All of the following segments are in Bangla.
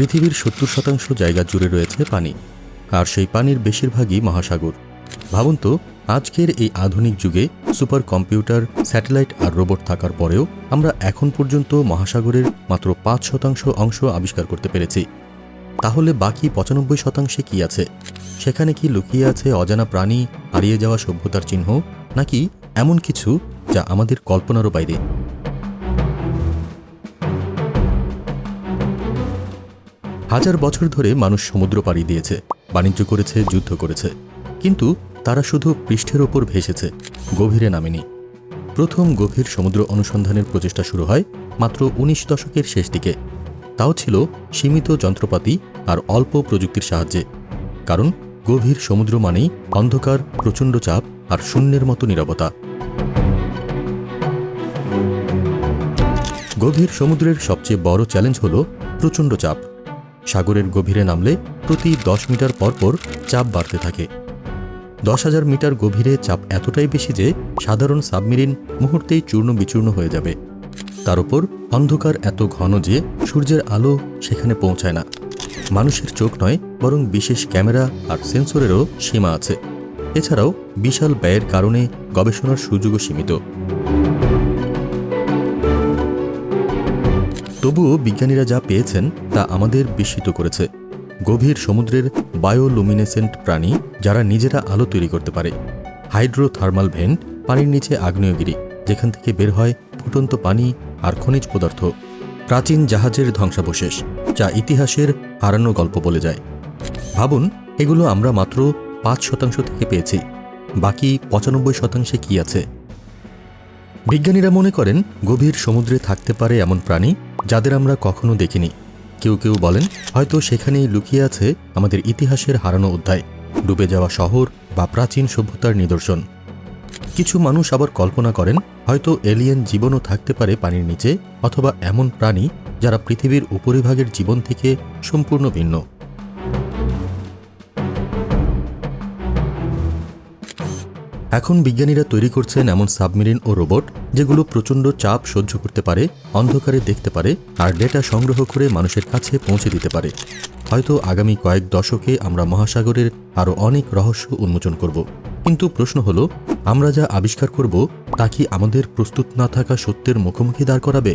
পৃথিবীর সত্তর শতাংশ জায়গা জুড়ে রয়েছে পানি, আর সেই পানির বেশিরভাগই মহাসাগর। ভাবুন তো, আজকের এই আধুনিক যুগে সুপার কম্পিউটার স্যাটেলাইট আর রোবট থাকার পরেও আমরা এখন পর্যন্ত মহাসাগরের মাত্র পাঁচ শতাংশ অংশ আবিষ্কার করতে পেরেছি। তাহলে বাকি পঁচানব্বই শতাংশে কি আছে? সেখানে কি লুকিয়ে আছে অজানা প্রাণী, হারিয়ে যাওয়া সভ্যতার চিহ্ন, নাকি এমন কিছু যা আমাদের কল্পনারও বাইরে? হাজার বছর ধরে মানুষ সমুদ্র পাড়ি দিয়েছে, বাণিজ্য করেছে, যুদ্ধ করেছে। কিন্তু তারা শুধু পৃষ্ঠের ওপর ভেসেছে, গভীরে নামেনি। প্রথম গভীর সমুদ্র অনুসন্ধানের প্রচেষ্টা শুরু হয় মাত্র উনিশ দশকের শেষ দিকে। তাও ছিল সীমিত যন্ত্রপাতি আর অল্প প্রযুক্তির সাহায্যে। কারণ গভীর সমুদ্র মানেই অন্ধকার, প্রচণ্ড চাপ আর শূন্যের মতো নীরবতা। গভীর সমুদ্রের সবচেয়ে বড় চ্যালেঞ্জ হল প্রচণ্ড চাপ। সাগরের গভীরে নামলে প্রতি দশ মিটার পরপর চাপ বাড়তে থাকে। দশ হাজার মিটার গভীরে চাপ এতটাই বেশি যে সাধারণ সাবমেরিন মুহূর্তেই চূর্ণ বিচূর্ণ হয়ে যাবে। তার উপর অন্ধকার এত ঘন যে সূর্যের আলো সেখানে পৌঁছায় না। মানুষের চোখ নয়, বরং বিশেষ ক্যামেরা আর সেন্সরেরও সীমা আছে। এছাড়াও বিশাল ব্যয়ের কারণে গবেষণার সুযোগও সীমিত। তবুও বিজ্ঞানীরা যা পেয়েছেন তা আমাদের বিস্মিত করেছে। গভীর সমুদ্রের বায়োলুমিনেসেন্ট প্রাণী যারা নিজেরা আলো তৈরি করতে পারে। হাইড্রোথার্মাল ভেন্ট, পানির নিচে আগ্নেয়গিরি, যেখান থেকে বের হয় ফুটন্ত পানি আর খনিজ পদার্থ। প্রাচীন জাহাজের ধ্বংসাবশেষ, যা ইতিহাসের হারানো গল্প বলে যায়। ভাবুন, এগুলো আমরা মাত্র পাঁচ শতাংশ থেকে পেয়েছি। বাকি পঁচানব্বই শতাংশে কি আছে? বিজ্ঞানীরা মনে করেন, গভীর সমুদ্রে থাকতে পারে এমন প্রাণী যাদের আমরা কখনো দেখিনি। কেউ কেউ বলেন, হয়তো সেখানেই লুকিয়ে আছে আমাদের ইতিহাসের হারানো অধ্যায়, ডুবে যাওয়া শহর বা প্রাচীন সভ্যতার নিদর্শন। কিছু মানুষ আবার কল্পনা করেন, হয়তো এলিয়েন জীবনও থাকতে পারে পানির নিচে অথবা এমন প্রাণী যারা পৃথিবীর উপরিভাগের জীবন থেকে সম্পূর্ণ ভিন্ন। এখন বিজ্ঞানীরা তৈরি করছেন এমন সাবমেরিন ও রোবট যেগুলো প্রচণ্ড চাপ সহ্য করতে পারে, অন্ধকারে দেখতে পারে আর ডেটা সংগ্রহ করে মানুষের কাছে পৌঁছে দিতে পারে। হয়তো আগামী কয়েক দশকে আমরা মহাসাগরের আরও অনেক রহস্য উন্মোচন করব। কিন্তু প্রশ্ন হলো, আমরা যা আবিষ্কার করব তা কি আমাদের প্রস্তুত না থাকা সত্যের মুখোমুখি দাঁড় করাবে?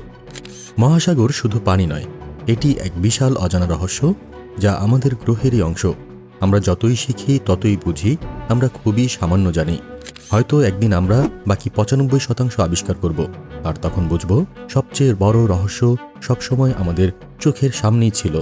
মহাসাগর শুধু পানি নয়, এটি এক বিশাল অজানা রহস্য যা আমাদের গ্রহেরই অংশ। আমরা যতই শিখি, ততই বুঝি, আমরা খুবই সামান্য জানি। হয়তো একদিন আমরা বাকি পঁচানব্বই শতাংশ আবিষ্কার করব, আর তখন বুঝব সবচেয়ে বড় রহস্য সবসময় আমাদের চোখের সামনেই ছিল।